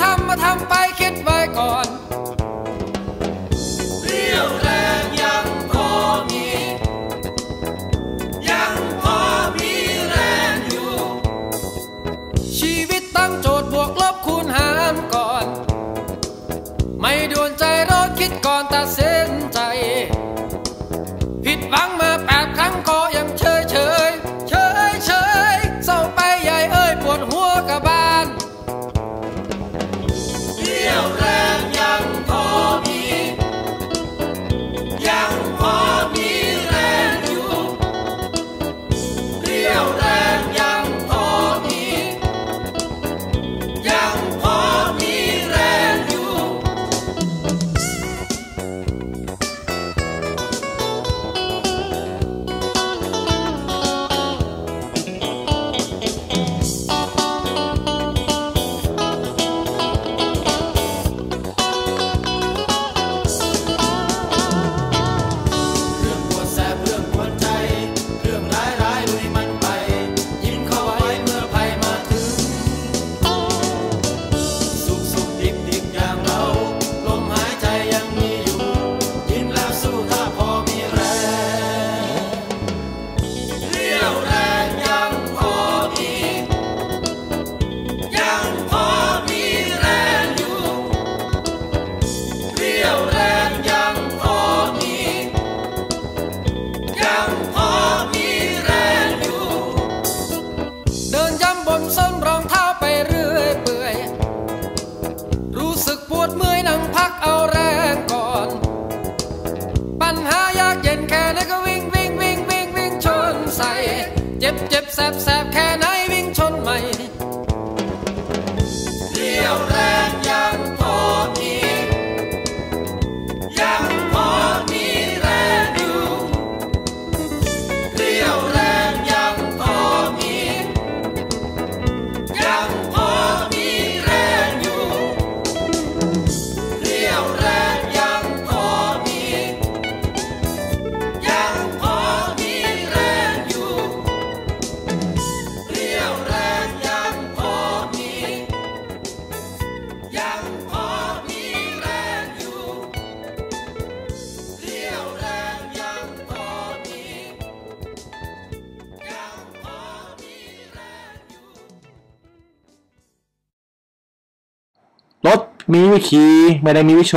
ทำมาทำไปคิดไว้ก่อนเรียวแรงยังพอมี ยังพอมีแรงอยู่ ชีวิตตั้งโจทย์บวกลบคูณหารก่อน ไม่ด่วนใจร้อนคิดก่อนตัดสินใจ ผิดหวังมา sap up. มีวิคีไม่ได้มีวิโช